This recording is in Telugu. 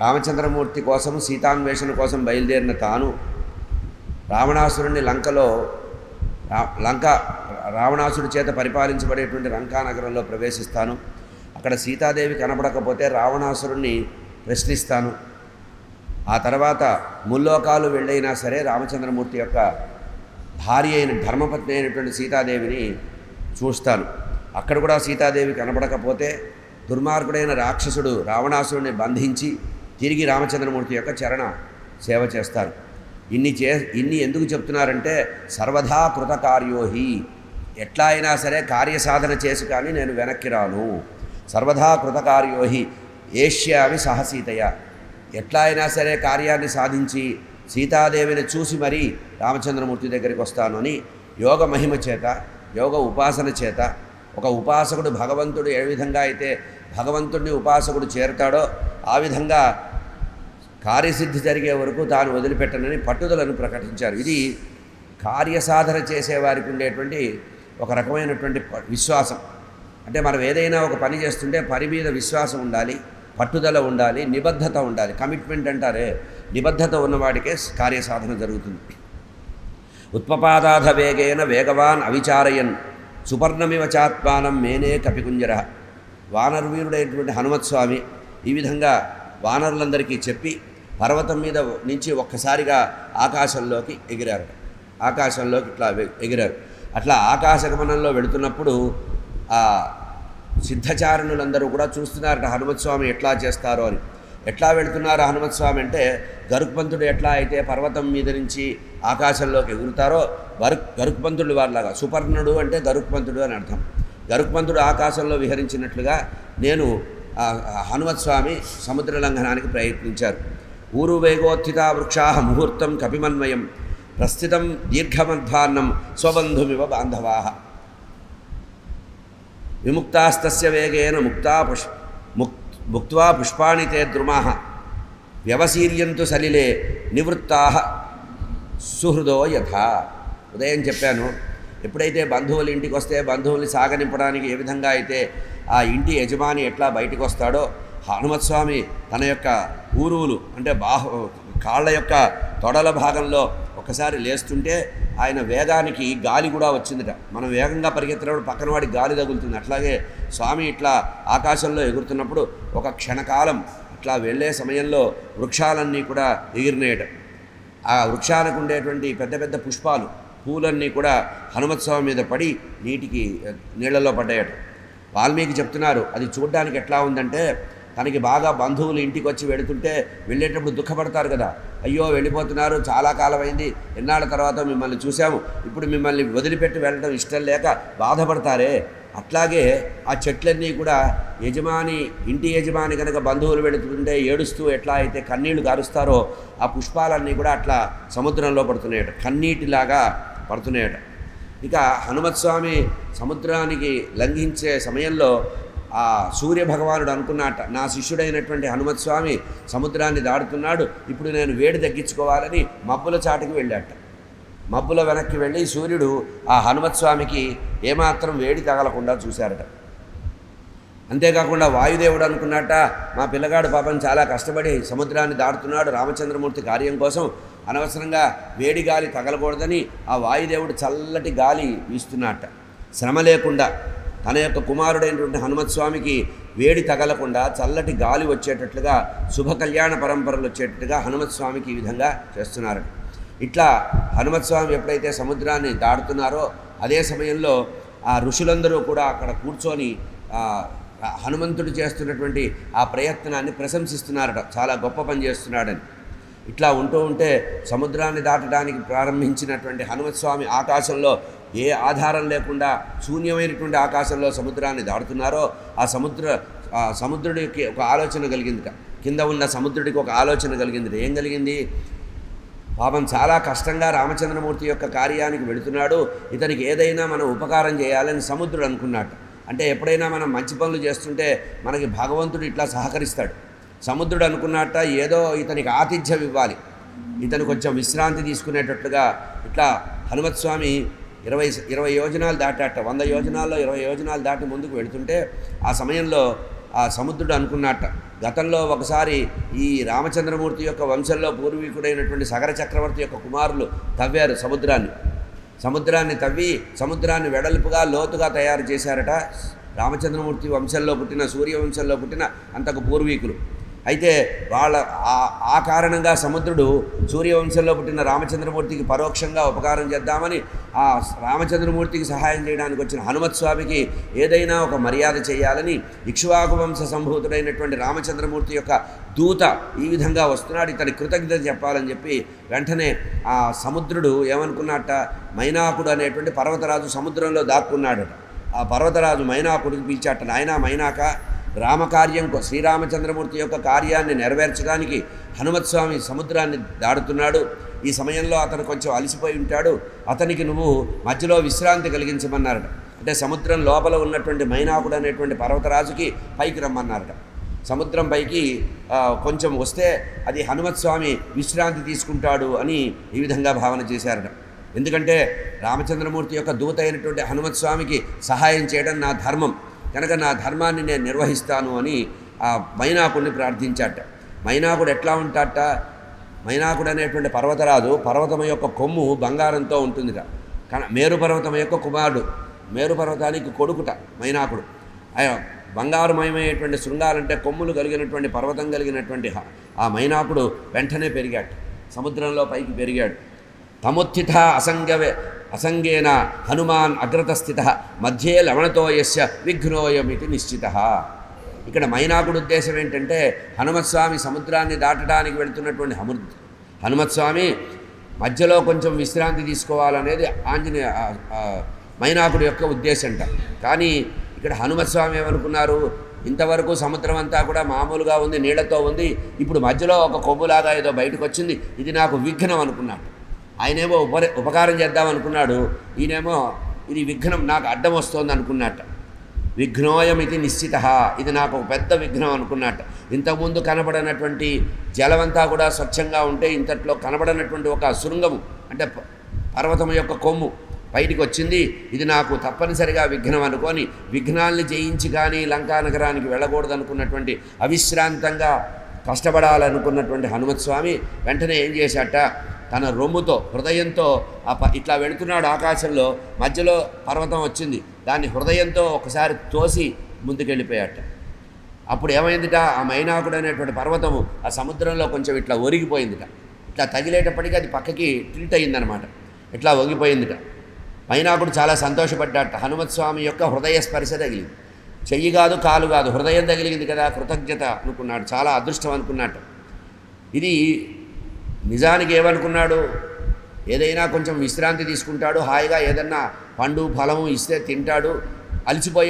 రామచంద్రమూర్తి కోసం సీతాన్వేషణ కోసం బయలుదేరిన తాను రావణాసురుణ్ణి లంకలో లంక రావణాసుడి చేత పరిపాలించబడేటువంటి లంకా నగరంలో ప్రవేశిస్తాను. అక్కడ సీతాదేవి కనపడకపోతే రావణాసురుణ్ణి ప్రశ్నిస్తాను. ఆ తర్వాత ముల్లోకాలు వెళ్ళైనా సరే రామచంద్రమూర్తి యొక్క భార్య అయిన ధర్మపత్ని అయినటువంటి సీతాదేవిని చూస్తాను. అక్కడ కూడా సీతాదేవి కనపడకపోతే దుర్మార్గుడైన రాక్షసుడు రావణాసురుడిని బంధించి తిరిగి రామచంద్రమూర్తి యొక్క చరణ సేవ చేస్తారు. ఇన్ని చే ఇన్ని ఎందుకు చెప్తున్నారంటే సర్వదా కృతకార్యోహి ఎట్లా అయినా సరే కార్యసాధన చేసి కానీ నేను వెనక్కి రాను. సర్వదా కృతకార్యోహి ఏష్యావి సహసీతయ. ఎట్లా అయినా సరే కార్యాన్ని సాధించి సీతాదేవిని చూసి మరీ రామచంద్రమూర్తి దగ్గరికి వస్తాను అని యోగ మహిమ చేత యోగ ఉపాసన చేత ఒక ఉపాసకుడు భగవంతుడు ఏ విధంగా అయితే భగవంతుడిని ఉపాసకుడు చేరుతాడో ఆ విధంగా కార్యసిద్ధి జరిగే వరకు తాను వదిలిపెట్టనని పట్టుదలను ప్రకటించారు. ఇది కార్యసాధన చేసేవారికి ఉండేటువంటి ఒక రకమైనటువంటి విశ్వాసం. అంటే మనం ఏదైనా ఒక పని చేస్తుంటే పని మీద విశ్వాసం ఉండాలి పట్టుదల ఉండాలి నిబద్ధత ఉండాలి. కమిట్మెంట్ అంటారే నిబద్ధత ఉన్నవాడికే కార్యసాధన జరుగుతుంది. ఉత్పపాదాధ వేగేన వేగవాన్ అవిచారయన్ సుపర్ణమివ చాత్మానం మేనే కపికుంజర. వానరవీరుడైనటువంటి హనుమత్స్వామి ఈ విధంగా వానరులందరికీ చెప్పి పర్వతం మీద నుంచి ఒక్కసారిగా ఆకాశంలోకి ఎగిరారు. ఆకాశంలోకి ఇట్లా ఎగిరారు. అట్లా ఆకాశగమనంలో వెళుతున్నప్పుడు ఆ సిద్ధచారణులందరూ కూడా చూస్తున్నారట హనుమత్స్వామి ఎట్లా చేస్తారో అని. ఎట్లా వెళుతున్నారు హనుమత్స్వామి అంటే గరుక్పంతుడు ఎట్లా అయితే పర్వతం మీద నుంచి ఆకాశంలోకి ఎగురుతారో వరు గరుక్పంతుడు వారిలాగా సుపర్ణుడు అంటే గరుక్పంతుడు అని అర్థం. గరుక్పంతుడు ఆకాశంలో విహరించినట్లుగా నేను హనుమత్ స్వామి హనుమత్స్వామి సముద్ర లంఘనానికి ప్రయత్నించారు. ఊరు వృక్షా ముహూర్తం కపిమన్వయం ప్రస్థితం దీర్ఘమధ్వాన్నం స్వబంధుమివ బాంధవా. విముక్తాస్తస్య వేగేన ముక్తా పుష్ ముక్ ముక్వా పుష్పాణి తే ద్రుమా. వ్యవసీర్యంతు సలిలే నివృత్తా. సుహృదో యథా. ఉదయం చెప్పాను ఎప్పుడైతే బంధువులు ఇంటికి వస్తే బంధువుల్ని సాగనింపడానికి ఏ విధంగా అయితే ఆ ఇంటి యజమాని ఎట్లా బయటకు వస్తాడో హనుమత్స్వామి తన యొక్క ఊరువులు అంటే బాహు కాళ్ళ యొక్క తొడల భాగంలో ఒకసారి లేస్తుంటే ఆయన వేగానికి గాలి కూడా వచ్చిందట. మనం వేగంగా పరిగెత్తినప్పుడు పక్కన వాడి గాలి తగులుతుంది. అట్లాగే స్వామి ఇట్లా ఆకాశంలో ఎగురుతున్నప్పుడు ఒక క్షణకాలం అట్లా వెళ్ళే సమయంలో వృక్షాలన్నీ కూడా ఎగిరినేయట. ఆ వృక్షానికి ఉండేటువంటి పెద్ద పెద్ద పుష్పాలు పూలన్నీ కూడా హనుమత్స్వామి మీద పడి నీటికి నీళ్ళలో పడ్డాయట. వాల్మీకి చెప్తున్నారు అది చూడడానికి ఎట్లా ఉందంటే తనకి బాగా బంధువులు ఇంటికి వచ్చి వెళుతుంటే వెళ్ళేటప్పుడు దుఃఖపడతారు కదా. అయ్యో వెళ్ళిపోతున్నారు చాలా కాలం అయింది ఎన్నాళ్ళ తర్వాత మిమ్మల్ని చూసాము ఇప్పుడు మిమ్మల్ని వదిలిపెట్టి వెళ్ళడం ఇష్టం లేక బాధపడతారే. అట్లాగే ఆ చెట్లన్నీ కూడా యజమాని ఇంటి యజమాని కనుక బంధువులు వెళుతుంటే ఏడుస్తూ ఎట్లా అయితే కన్నీళ్ళు గారుస్తారో ఆ పుష్పాలన్నీ కూడా అట్లా సముద్రంలో పడుతున్నాయట కన్నీటిలాగా పడుతున్నాయట. ఇక హనుమత్స్వామి సముద్రానికి లంఘించే సమయంలో ఆ సూర్య భగవానుడు నా శిష్యుడైనటువంటి హనుమత్స్వామి సముద్రాన్ని దాడుతున్నాడు ఇప్పుడు నేను వేడి తగ్గించుకోవాలని మబ్బుల చాటుకు వెళ్ళాట. మబ్బుల వెనక్కి వెళ్ళి సూర్యుడు ఆ హనుమత్స్వామికి ఏమాత్రం వేడి తగలకుండా చూశారట. అంతేకాకుండా వాయుదేవుడు అనుకున్నట్ట మా పిల్లగాడు పాపం చాలా కష్టపడి సముద్రాన్ని దాటుతున్నాడు రామచంద్రమూర్తి కార్యం కోసం అనవసరంగా వేడి గాలి తగలకూడదని ఆ వాయుదేవుడు చల్లటి గాలి వీస్తున్నట్ట శ్రమ లేకుండా తన యొక్క కుమారుడైనటువంటి హనుమత్స్వామికి వేడి తగలకుండా చల్లటి గాలి వచ్చేటట్లుగా శుభ కళ్యాణ పరంపరలు వచ్చేటట్టుగా హనుమత్స్వామికి ఈ విధంగా చేస్తున్నారు. ఇట్లా హనుమత్స్వామి ఎప్పుడైతే సముద్రాన్ని దాటుతున్నారో అదే సమయంలో ఆ ఋషులందరూ కూడా అక్కడ కూర్చొని హనుమంతుడు చేస్తున్నటువంటి ఆ ప్రయత్నాన్ని ప్రశంసిస్తున్నారట. చాలా గొప్ప పని చేస్తున్నాడని. ఇట్లా ఉంటూ ఉంటే సముద్రాన్ని దాటడానికి ప్రారంభించినటువంటి హనుమత్స్వామి ఆకాశంలో ఏ ఆధారం లేకుండా శూన్యమైనటువంటి ఆకాశంలో సముద్రాన్ని దాటుతున్నారో ఆ సముద్ర ఆ సముద్రుడికి ఒక ఆలోచన కలిగింది కింద ఉన్న సముద్రుడికి ఒక ఆలోచన కలిగింది ఏం కలిగింది? పాపం చాలా కష్టంగా రామచంద్రమూర్తి యొక్క కార్యానికి వెళుతున్నాడు. ఇతనికి ఏదైనా మనం ఉపకారం చేయాలని సముద్రుడు అనుకున్నాడు అంటే ఎప్పుడైనా మనం మంచి పనులు చేస్తుంటే మనకి భగవంతుడు ఇట్లా సహకరిస్తాడు. సముద్రుడు అనుకున్నట్ట ఏదో ఇతనికి ఆతిథ్యం ఇవ్వాలి. ఇతను కొంచెం విశ్రాంతి తీసుకునేటట్లుగా ఇట్లా హనుమత్స్వామి ఇరవై ఇరవై యోజనాలు దాటాట. వంద యోజనాల్లో ఇరవై యోజనాలు దాటి ముందుకు వెళుతుంటే ఆ సమయంలో ఆ సముద్రుడు అనుకున్నట్ట. గతంలో ఒకసారి ఈ రామచంద్రమూర్తి యొక్క వంశంలో పూర్వీకుడైనటువంటి సగర చక్రవర్తి యొక్క కుమారులు తవ్వారు సముద్రాన్ని. సముద్రాన్ని తవ్వి సముద్రాన్ని వెడల్పుగా లోతుగా తయారు చేశారట రామచంద్రమూర్తి వంశంలో పుట్టిన సూర్యవంశంలో పుట్టిన అంతకు పూర్వీకులు. అయితే వాళ్ళ ఆ- కారణంగా సముద్రుడు సూర్యవంశంలో పుట్టిన రామచంద్రమూర్తికి పరోక్షంగా ఉపకారం చేద్దామని ఆ రామచంద్రమూర్తికి సహాయం చేయడానికి వచ్చిన హనుమత్ స్వామికి ఏదైనా ఒక మర్యాద చేయాలని ఇక్ష్వాకు వంశ సంభూతుడైనటువంటి రామచంద్రమూర్తి యొక్క దూత ఈ విధంగా వస్తున్నాడు. ఇతని కృతజ్ఞత చెప్పాలని చెప్పి వెంటనే ఆ సముద్రుడు ఏమనుకున్నట్ట మైనాకుడు అనేటువంటి పర్వతరాజు సముద్రంలో దాక్కున్నాడట. ఆ పర్వతరాజు మైనాకుడికి పిలిచాట నాయన మైనాక రామకార్యం శ్రీరామచంద్రమూర్తి యొక్క కార్యాన్ని నెరవేర్చడానికి హనుమత్స్వామి సముద్రాన్ని దాడుతున్నాడు. ఈ సమయంలో అతను కొంచెం అలసిపోయి ఉంటాడు. అతనికి నువ్వు మధ్యలో విశ్రాంతి కలిగించమన్నారట. అంటే సముద్రం లోపల ఉన్నటువంటి మైనాకుడు అనేటువంటి పర్వతరాజుకి పైకి రమ్మన్నారట. సముద్రం పైకి కొంచెం వస్తే అది హనుమత్స్వామి విశ్రాంతి తీసుకుంటాడు అని ఈ విధంగా భావన చేశారట. ఎందుకంటే రామచంద్రమూర్తి యొక్క దూత అయినటువంటి హనుమత్ స్వామికి సహాయం చేయడం నా ధర్మం. కనుక నా ధర్మాన్ని నేను నిర్వహిస్తాను అని ఆ మైనాకుడిని ప్రార్థించాట. మైనాకుడు ఎట్లా ఉంటాట? మైనాకుడు అనేటువంటి పర్వతరాజు పర్వతం యొక్క కొమ్ము బంగారంతో ఉంటుందిట. కన మేరు పర్వతం యొక్క కుమారుడు మేరు పర్వతానికి కొడుకుట మైనాకుడు. ఆయన బంగారుమయమైనటువంటి శృంగాలంటే కొమ్ములు కలిగినటువంటి పర్వతం కలిగినటువంటి ఆ మైనాకుడు వెంటనే పెరిగాడు. సముద్రంలో పైకి పెరిగాడు. తముత్థిత అసంగవే అసంగేన హనుమాన్ అగ్రతస్థిత మధ్యే లవణతో యస్య విఘ్నోయమితి నిశ్చిత. ఇక్కడ మైనాకుడు ఉద్దేశం ఏంటంటే హనుమత్స్వామి సముద్రాన్ని దాటడానికి వెళుతున్నటువంటి హము హనుమత్స్వామి మధ్యలో కొంచెం విశ్రాంతి తీసుకోవాలనేది ఆంజనేయ మైనాకుడు మైనాకుడి యొక్క ఉద్దేశంట. కానీ ఇక్కడ హనుమత్స్వామి ఏమనుకున్నారు ఇంతవరకు సముద్రం అంతా కూడా మామూలుగా ఉంది నీళ్ళతో ఉంది ఇప్పుడు మధ్యలో ఒక కొమ్ములాగా ఏదో బయటకు వచ్చింది ఇది నాకు విఘ్నం అనుకున్నాడు ఆయనేమో ఉప ఉపకారం చేద్దాం అనుకున్నాడు ఈయనేమో ఇది విఘ్నం నాకు అడ్డం వస్తోంది అనుకున్నట్ట విఘ్నోయం ఇది నిశ్చిత. ఇది నాకు ఒక పెద్ద విఘ్నం అనుకున్నట్ట. ఇంతకుముందు కనబడనటువంటి జలమంతా కూడా స్వచ్ఛంగా ఉంటే ఇంతట్లో కనబడనటువంటి ఒక శృంగము అంటే ప- పర్వతం యొక్క కొమ్ము బయటికి వచ్చింది ఇది నాకు తప్పనిసరిగా విఘ్నం అనుకొని విఘ్నాల్ని జయించి కానీ లంకా నగరానికి వెళ్ళకూడదు అనుకున్నటువంటి అవిశ్రాంతంగా కష్టపడాలనుకున్నటువంటి హనుమత్ స్వామి వెంటనే ఏం చేశాట? తన రొమ్ముతో హృదయంతో ఇట్లా వెళుతున్నాడు ఆకాశంలో. మధ్యలో పర్వతం వచ్చింది. దాన్ని హృదయంతో ఒకసారి తోసి ముందుకెళ్ళిపోయాట. అప్పుడు ఏమైందిట? ఆ మైనాకుడు అనేటువంటి పర్వతము ఆ సముద్రంలో కొంచెం ఇట్లా ఒరిగిపోయిందిట. ఇట్లా తగిలేటప్పటికీ అది పక్కకి టిల్ట్ అయిందనమాట ఇట్లా ఒగిపోయిందిట. మైనాకుడు చాలా సంతోషపడ్డాట. హనుమత్ స్వామి యొక్క హృదయ స్పర్శ తగిలింది. చెయ్యి కాదు కాలు కాదు హృదయం తగిలింది కదా కృతజ్ఞత అనుకున్నాడు చాలా అదృష్టం అనుకున్నట్టు ఇది నిజానికి ఏమనుకున్నాడు? ఏదైనా కొంచెం విశ్రాంతి తీసుకుంటాడు హాయిగా ఏదన్నా పండు ఫలము ఇస్తే తింటాడు అలసిపోయి